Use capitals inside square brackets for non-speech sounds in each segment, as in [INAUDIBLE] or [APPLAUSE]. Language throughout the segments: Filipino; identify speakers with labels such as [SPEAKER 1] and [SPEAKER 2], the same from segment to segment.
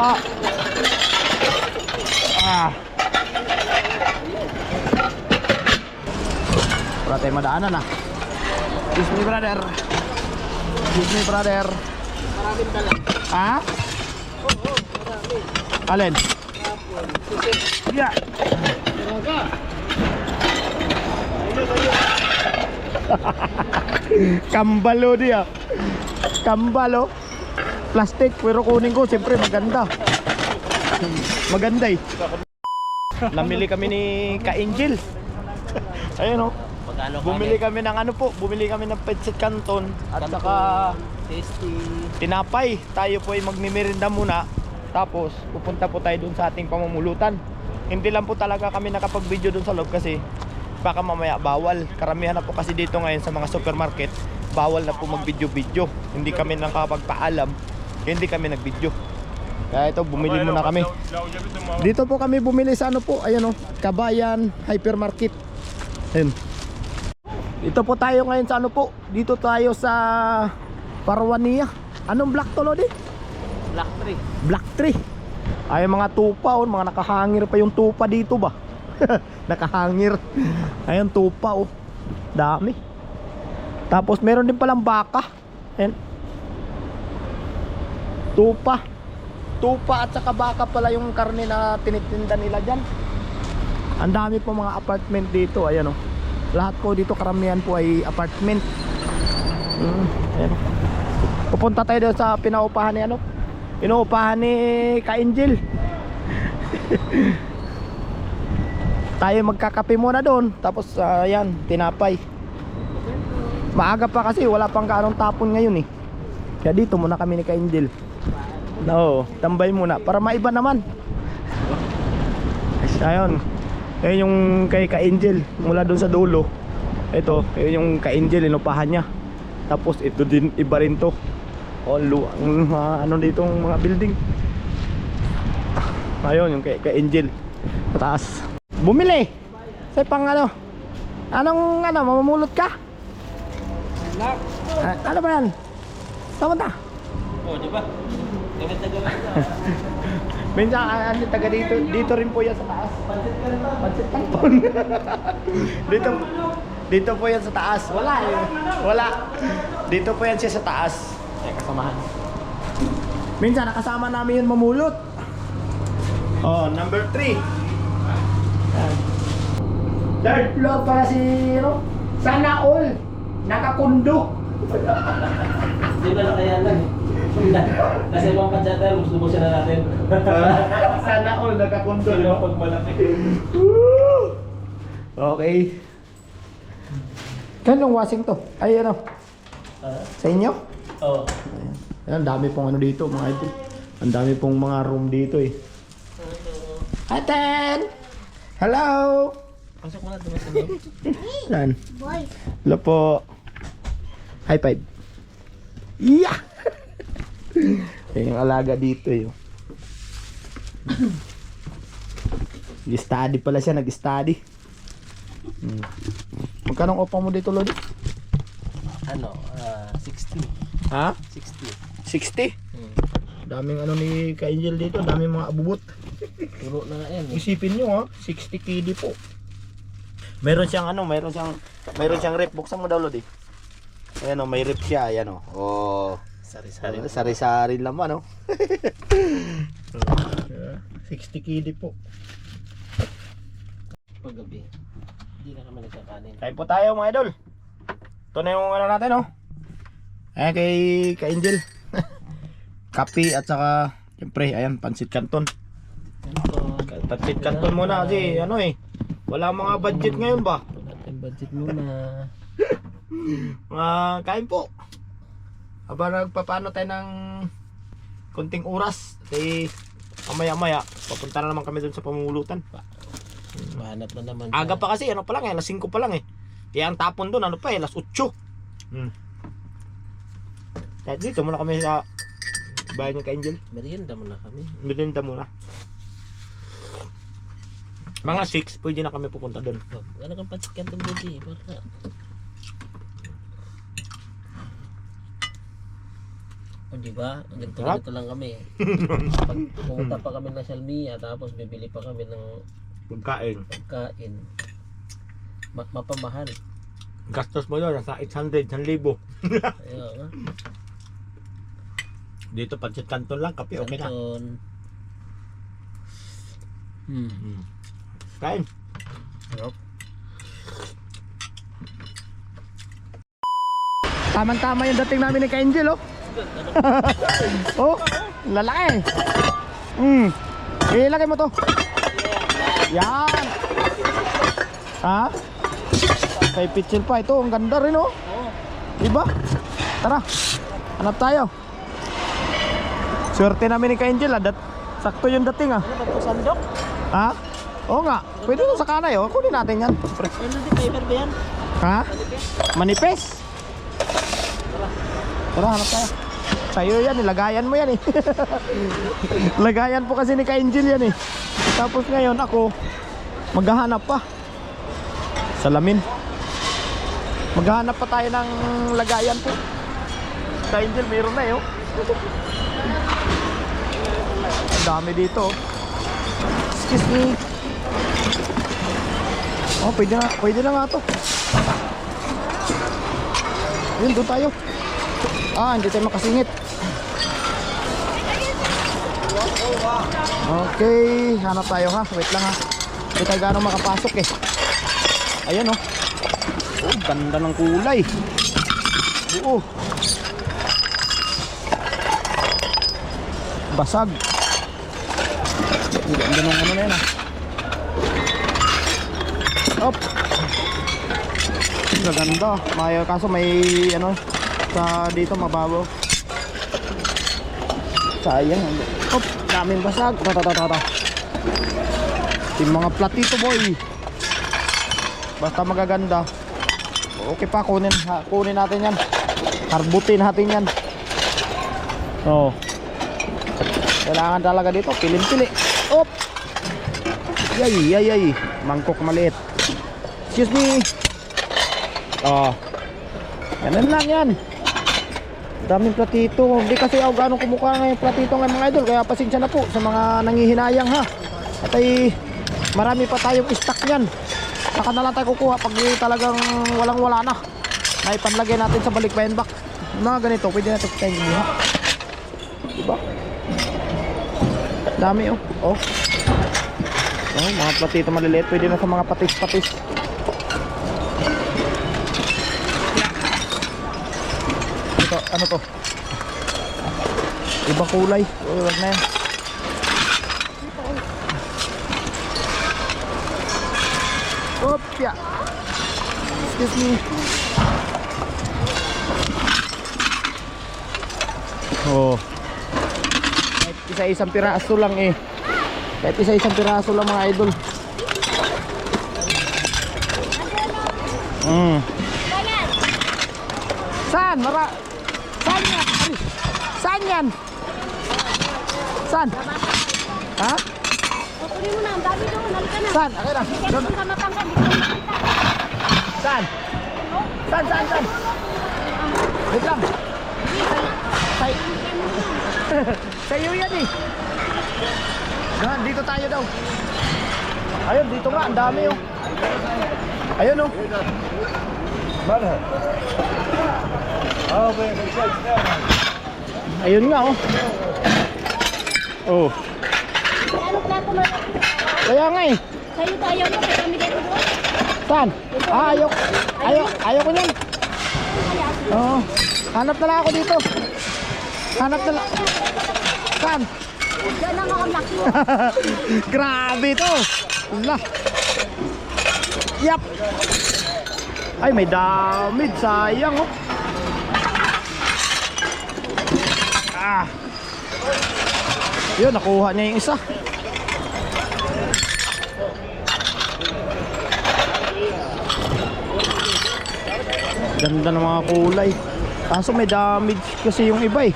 [SPEAKER 1] Ah. Ah. Wala tayong madaanan ah. Excuse me brother. Excuse me brother.
[SPEAKER 2] Maraming dala.
[SPEAKER 1] Ha?
[SPEAKER 2] Oo, marami.
[SPEAKER 1] Alin?
[SPEAKER 2] Hapon. Susit.
[SPEAKER 1] Yeah.
[SPEAKER 2] Talaga. [LAUGHS]
[SPEAKER 1] Kambalo dia. Kambalo. Plastic pero kunin ko siyempre maganda. Maganda eh. Namili kami ni Ka-Angel. Ayun oh. Bumili kami ng ano po, bumili kami ng petsit canton at saka
[SPEAKER 2] Tasty.
[SPEAKER 1] tinapay. Tayo po ay magmimirinda muna. Tapos pupunta po tayo dun sa ating pamumulutan. Hindi lang po talaga kami nakapag-video dun sa loob kasi baka mamaya bawal. Karamihan na po kasi dito ngayon sa mga supermarket, bawal na po mag-video-video. Hindi kami nakapagpaalam, kaya hindi kami nag-video. Kaya ito, bumili muna kami. Dito po kami bumili sa ano po, ayan o, Kabayan Hypermarket. Ayun. Dito po tayo ngayon sa ano po, dito tayo sa Parwania. Anong block to, Lodi?
[SPEAKER 2] Black tree.
[SPEAKER 1] Black tree. Ay mga tupa oh, mga nakahangir pa yung tupa dito ba? [LAUGHS] nakahangir. Ayun tupa oh. Dami. Tapos meron din palang baka. Ayan. Tupa. Tupa at saka baka pala yung karne na tinitinda nila diyan. Ang dami po mga apartment dito, ayan oh. Lahat po dito karamihan po ay apartment. Mm. Pupunta tayo sa pinaupahan ni ano? Inuupahan ni Ka-Angel. [LAUGHS] tayo magkakape muna doon. Tapos ah, ayan, tinapay. Maaga pa kasi wala pang kaanong tapon ngayon eh. Kaya dito muna kami ni Ka-Angel. No, tambay muna para maiba naman. Ayun. Ayun yung kay Ka-Angel mula doon sa dulo. Ito, ayun yung Ka-Angel inupahan niya. Tapos ito din iba rin to. All ang mga ano dito mga building. Ayun yung kay, kay Angel. Mataas. Bumili. Sa pang ano? Anong ano, mamumulot ka? Ah, ano ba yan? Tama ta?
[SPEAKER 2] Oh, di ba?
[SPEAKER 1] Minsan, ano, taga dito, dito rin po yan sa taas.
[SPEAKER 2] Pansit na
[SPEAKER 1] Pansit canton. dito, dito po yan sa taas. Wala eh. Wala. Dito po yan siya sa taas. Ay, kasamahan. Minsan, nakasama namin yun mamulot. Oh, number 3. Third floor para si, ano? Sana all. Nakakundo.
[SPEAKER 2] Di ba na kaya lang? Kasi mga pansyater, gusto mo siya na natin. [LAUGHS]
[SPEAKER 1] Sana all no?
[SPEAKER 2] ba pag malaki?
[SPEAKER 1] Okay. Kanong wasing to? Ay ano? Sa inyo?
[SPEAKER 2] Oo.
[SPEAKER 1] Ayan. Ayan, Ang dami pong ano dito mga idol. Ang dami pong mga room dito eh. Aten! Hello!
[SPEAKER 2] Pasok mo na dumas sa loob.
[SPEAKER 1] Saan? Boy. Hello po. High five. Yeah! Yan [LAUGHS] yung alaga dito eh. Nag-study pala siya, nag-study. Hmm. Magkano opa mo dito, Lodi?
[SPEAKER 2] Ano? ah 60.
[SPEAKER 1] Ha?
[SPEAKER 2] 60.
[SPEAKER 1] 60?
[SPEAKER 2] Hmm.
[SPEAKER 1] Daming ano ni Ka-Angel dito, daming mga abubot.
[SPEAKER 2] Puro na yan. eh.
[SPEAKER 1] Isipin nyo ha, 60 KD po. Meron siyang ano, meron siyang meron siyang rep. Buksan mo daw Lodi. Ayan o, may rep siya, ayan o. Oh.
[SPEAKER 2] Sari-sari
[SPEAKER 1] Sari,
[SPEAKER 2] na.
[SPEAKER 1] sari-sari laman oh. 60 KD po.
[SPEAKER 2] Paggabi. Hindi na kami nagkakanin.
[SPEAKER 1] Kain po tayo mga idol. Ito na yung ano natin oh. Ayan kay Ka-Angel. [LAUGHS] Kape at saka Siyempre, ayan, pansit canton.
[SPEAKER 2] Ganito.
[SPEAKER 1] Pansit canton muna kasi ano eh. Wala mga budget ngayon ba?
[SPEAKER 2] Ating budget muna. [LAUGHS]
[SPEAKER 1] Mga kain po. Aba nagpapano tayo ng konting oras. Kasi mamaya maya papunta na naman kami doon sa pamumulutan.
[SPEAKER 2] Mahanap na naman.
[SPEAKER 1] Aga pa kasi, ano pa lang eh, alas 5 pa lang eh. Kaya ang tapon doon, ano pa eh, alas 8. Hmm. Kahit dito muna kami sa bahay ni Ka-Angel.
[SPEAKER 2] Merienda muna kami.
[SPEAKER 1] Bininda muna. Mga 6, pwede na kami pupunta doon.
[SPEAKER 2] Ano kang pansit ka itong buti? O di ba? Ganito
[SPEAKER 1] Sarap.
[SPEAKER 2] ganito lang kami. [LAUGHS] Pag pumunta pa kami ng Salmia, tapos bibili pa kami ng
[SPEAKER 1] Pagkain.
[SPEAKER 2] pagkain. Ma mapamahal.
[SPEAKER 1] Gastos mo yun, nasa 800, 1,000.
[SPEAKER 2] Ayun nga.
[SPEAKER 1] Dito, pancit canton lang, kape, okay na.
[SPEAKER 2] Canton. Hmm.
[SPEAKER 1] Mm. Kain.
[SPEAKER 2] Sarap.
[SPEAKER 1] Tamang-tama yung dating namin ni Ka-Angel, oh. [LAUGHS] oh, lalaki. Hmm. Ilagay mo to. Yan. Ha? Kay pitchil pa ito, ang ganda rin, oh. Diba? Tara. Hanap tayo. Swerte namin ni Ka-Angel, ah. Dat sakto yung dating, ah.
[SPEAKER 2] Ano ba sandok?
[SPEAKER 1] Ha? Oo nga. Pwede na sa kanay, oh. Kunin natin yan.
[SPEAKER 2] Ano di paper ba yan?
[SPEAKER 1] Ha? Manipes? Tara, hanap tayo. Sa'yo yan, ilagayan mo yan eh. [LAUGHS] Lagayan po kasi ni Ka-Angel yan eh. Tapos ngayon ako, maghahanap pa. Salamin. Maghahanap pa tayo ng lagayan po. Ka-Angel, mayroon na eh oh. Ang dami dito oh. Excuse me. Oh, pwede na, pwede na nga to. Yun, doon tayo. Ah, hindi tayo makasingit. Okay, hanap tayo ha. Wait lang ha. Hindi tayo gano'ng makapasok eh. Ayan oh. Oh, ganda ng kulay. Oo. Basag. Ang ganda ng ano na yan ah. Op. Gaganda. May kaso may ano sa dito mababaw. Sayang. Op, daming basag. Ta ta ta ta. ta. Yung mga platito boy. Basta magaganda. Okay pa kunin ha, kunin natin 'yan. Harbutin natin 'yan. Oh. Kailangan talaga dito, pilim-pili. Op. Yay, yay, yay. Mangkok maliit. Excuse me. Oh. Ganun lang yan. Daming platito. Hindi kasi ako ganong kumukha ng platito ng mga idol. Kaya pasensya na po sa mga nangihinayang ha. At ay marami pa tayong stock yan. Saka na lang tayo kukuha pag talagang walang wala na. Na ipanlagay natin sa balikbayan back. Mga ganito, pwede natin tayong kumuha. Diba? Dami oh. Oh. Oh, mga platito maliliit. Pwede na sa mga patis-patis. Ano to? Ibang kulay. Oh, wag na yan. Opya. Excuse me. Oh. Kahit isa-isang piraso lang eh. Kahit isa-isang piraso lang mga idol. Mm. Saan? Mara... Saan yan? Saan? Ha?
[SPEAKER 3] O, kunin mo na, ang dami doon, halika na.
[SPEAKER 1] Saan? Okay na.
[SPEAKER 3] Kaya
[SPEAKER 1] Doon.
[SPEAKER 3] kung ka matangkad, di ko makita.
[SPEAKER 1] Saan? Saan, saan, saan? Wait lang. Say... Sa'yo yan eh. Yan, dito tayo daw. Ayun, dito nga. Ang dami oh. Ayun oh. Ayun nga oh. Oh.
[SPEAKER 3] Mo?
[SPEAKER 1] Kaya nga eh.
[SPEAKER 3] Sa'yo to, ayaw mo, kaya kami dito doon.
[SPEAKER 1] Saan? Ah, ayok. Ayok, ayok ko niyan. Oo. Hanap na lang ako dito. Hanap na lang. Saan?
[SPEAKER 3] Diyan lang ako laki. [LAUGHS]
[SPEAKER 1] Grabe to. Lah. Yap. Ay, may damage. Sayang, oh. Ah. Yun, nakuha niya yung isa. Ganda ng mga kulay. Kaso may damage kasi yung iba eh.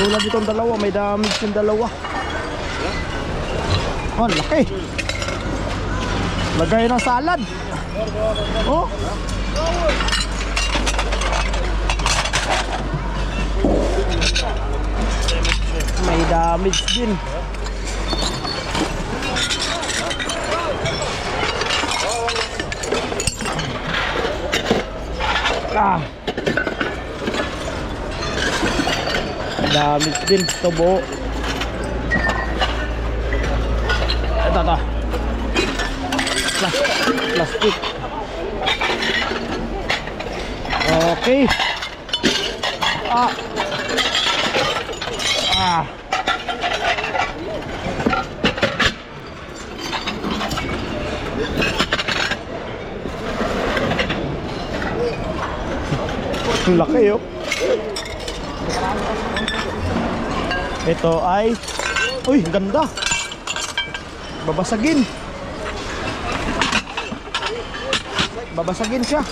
[SPEAKER 1] Tulad itong dalawa, may damage yung dalawa. Oh, laki. Lagay ng salad. Oh. May damage din. Ah. Damage din. Ito, ito. Plas- Plastic. Okay. Ah. Ah. Ang laki oh. Ito ay Uy, ganda. Babasagin. Babasagin siya.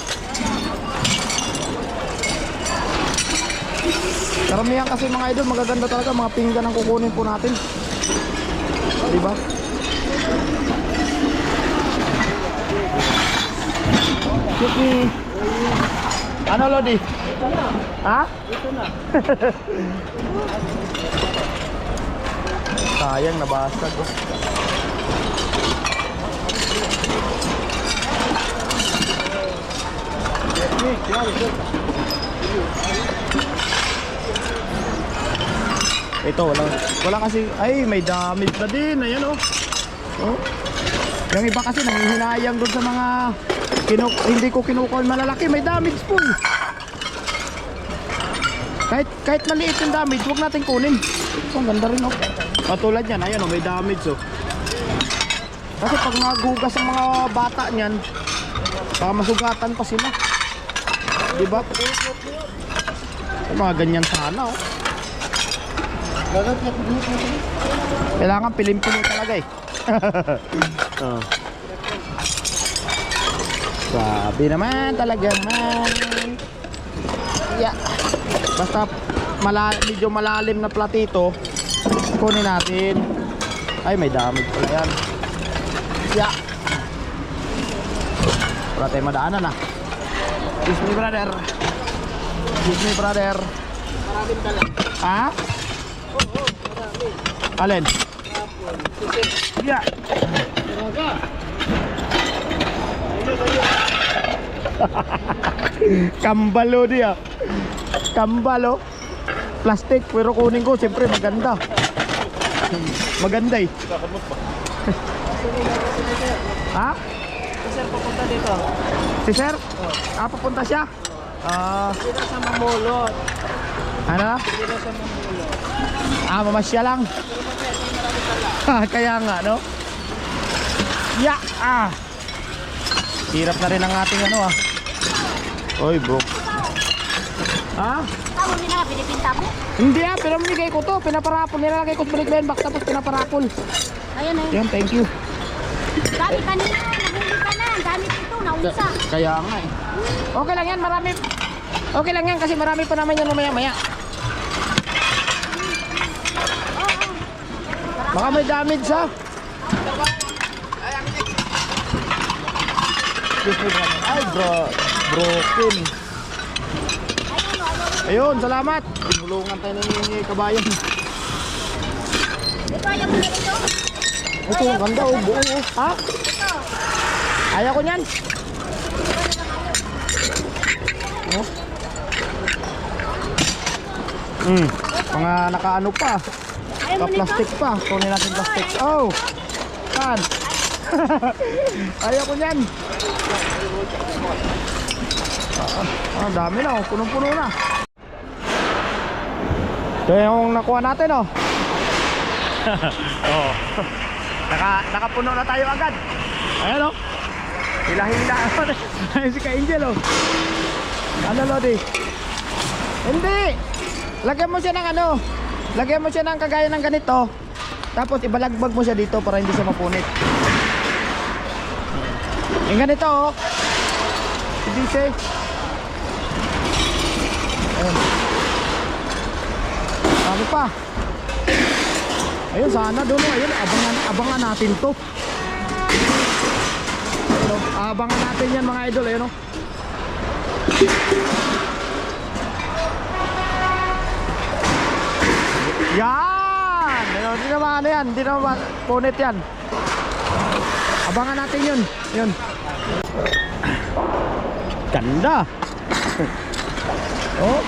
[SPEAKER 1] Karamihan kasi mga idol, magaganda talaga mga pinggan ang kukunin po natin. Di ba? Yuki. Ano Lodi? Ha?
[SPEAKER 2] Ito [LAUGHS] na.
[SPEAKER 1] Sayang nabasag oh. Ito wala wala kasi ay may damage na din ayan oh. Oh. Yung iba kasi nanghihinayang doon sa mga kinu hindi ko yung malalaki may damage po. eh. Kahit kahit maliit yung damage, huwag natin kunin. Oh, ang ganda rin oh. Katulad yan, ayan oh, may damage oh. Kasi pag naghugas ang mga bata niyan, baka masugatan pa sila. Di ba? Yung mga ganyan sana oh. Kailangan pilim-pilim talaga eh. [LAUGHS] oh. Sabi naman talaga naman. Yeah. Basta mala medyo malalim na platito, kunin natin. Ay, may damage pala yan. Yeah. Wala tayong madaanan ah. Excuse me brother. Excuse me brother.
[SPEAKER 2] Maraming dala.
[SPEAKER 1] Ha? Alin? Yeah.
[SPEAKER 2] Talaga. [LAUGHS]
[SPEAKER 1] Kambalo dia. Kambalo. Plastic pero kunin ko siyempre maganda. Maganda eh. [LAUGHS] ha?
[SPEAKER 2] Sir, papunta dito.
[SPEAKER 1] Si sir? Ah, papunta siya? Ah,
[SPEAKER 2] Dito sa Mamulot.
[SPEAKER 1] ano?
[SPEAKER 2] Dito sa Mamulot.
[SPEAKER 1] Ah, mamasya lang. [LAUGHS] Kaya nga, no? Ya! Ah! Hirap na rin ang ating ano ah. Oy, bro. Ha?
[SPEAKER 3] Tawag nila pinipinta mo.
[SPEAKER 1] Hindi ah, pero binigay ko to. Pinaparapol. Nilalagay ko sa balikbayan box tapos pinaparapol.
[SPEAKER 3] Ayun na yun.
[SPEAKER 1] Yan, thank you.
[SPEAKER 3] Dami kanina, nahuli ka na. Dami ito, naulsa.
[SPEAKER 1] Kaya nga eh. Okay lang yan, marami. Okay lang yan kasi marami pa naman yan mamaya maya.
[SPEAKER 3] Oo, oo.
[SPEAKER 1] Baka may damage ha. Ay, bro. Broken.
[SPEAKER 3] Ayun,
[SPEAKER 1] salamat. Tinulungan tayo ng kabayan.
[SPEAKER 3] Yung mga ito?
[SPEAKER 1] Ganda oh, buo oh. Ha? Ayaw ko niyan. Oh. Hmm, mga nakaano pa. Pa-plastic pa. Kunin natin plastic. Oh! Saan? [LAUGHS] Ayaw ko niyan. Ah, ah, dami na oh. Punong-puno na. Ito yung nakuha natin oh. [LAUGHS] oh. Naka, nakapuno na tayo agad. Ayan oh. Hila-hila. Ayun [LAUGHS] si Ka-Angel oh. Ano Lodi? Hindi. Lagyan mo siya ng ano. Lagyan mo siya ng kagaya ng ganito. Tapos ibalagbag mo siya dito para hindi siya mapunit. Yung ganito oh. Hindi siya. Ayun. Ano pa? Ayun sana doon oh. Ayun, abangan, abangan natin to. Ayun, oh. Abangan natin yan mga idol. Ayun oh. Yan! Ayun, Hindi naman ano yan, hindi naman punit yan. Abangan natin yun. Yun. Ganda. [LAUGHS] oh.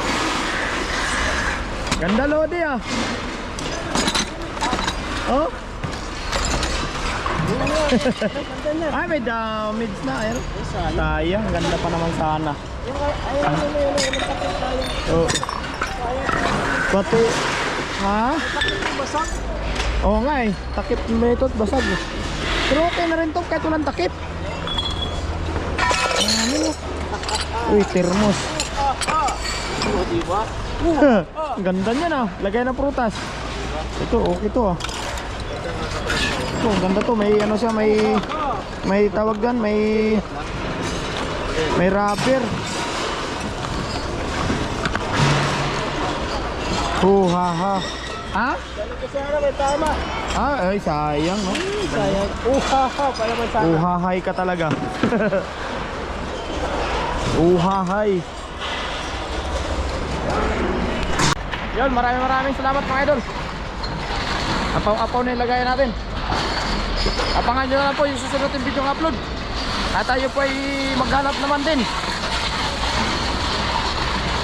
[SPEAKER 1] Ganda Lodi ah. Oh. [LAUGHS] Ay, may damage na. Ayun. Sayang, ganda pa naman sana. Oh. Pati, ha? Oo nga eh, takip mo ito basag eh. Pero okay na rin to kahit walang takip. Ano? Uy, termos.
[SPEAKER 2] Oh, di ba?
[SPEAKER 1] Ang ganda niya na. Lagay ng prutas. Ito, okay to ah. Ito, ganda to. May ano siya, may may tawag dyan, may may rubber. Oh, ha ha. Ha?
[SPEAKER 2] Ano, may tama.
[SPEAKER 1] Ah, ay sayang no.
[SPEAKER 2] Sayang. Uhaha, para may sana.
[SPEAKER 1] Uhahay ka talaga. Uhahay. Yon, maraming maraming salamat mga idol. Apaw-apaw na lagayan natin. Abangan nyo na lang po yung susunod yung video ng upload. At tayo po ay maghanap naman din.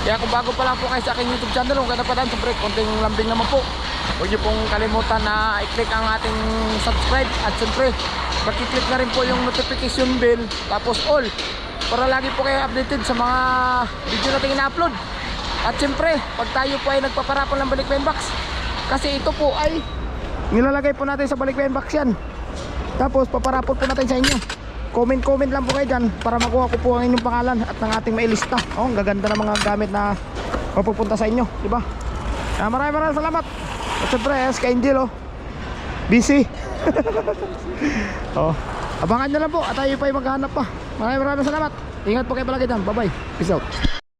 [SPEAKER 1] Kaya kung bago pa lang po kayo sa aking YouTube channel, pa lang, siyempre, konting lambing naman po. Huwag nyo pong kalimutan na i-click ang ating subscribe at siyempre, pakiclick na rin po yung notification bell, tapos all, para lagi po kayo updated sa mga video natin ina-upload. At siyempre, pag tayo po ay nagpaparapon ng balikbayan box, kasi ito po ay nilalagay po natin sa balikbayan box yan. Tapos paparapot po natin sa inyo. Comment comment lang po kayo dyan para makuha ko po ang inyong pangalan at ng ating mailista. Oh, ang gaganda ng mga gamit na mapupunta sa inyo, di ba? Ah, maraming maraming salamat. At syempre, eh, si Angel oh. Busy. [LAUGHS] oh. Abangan nyo lang po at tayo pa ay maghahanap pa. Maraming maraming salamat. Ingat po kayo palagi dyan. Bye bye. Peace out.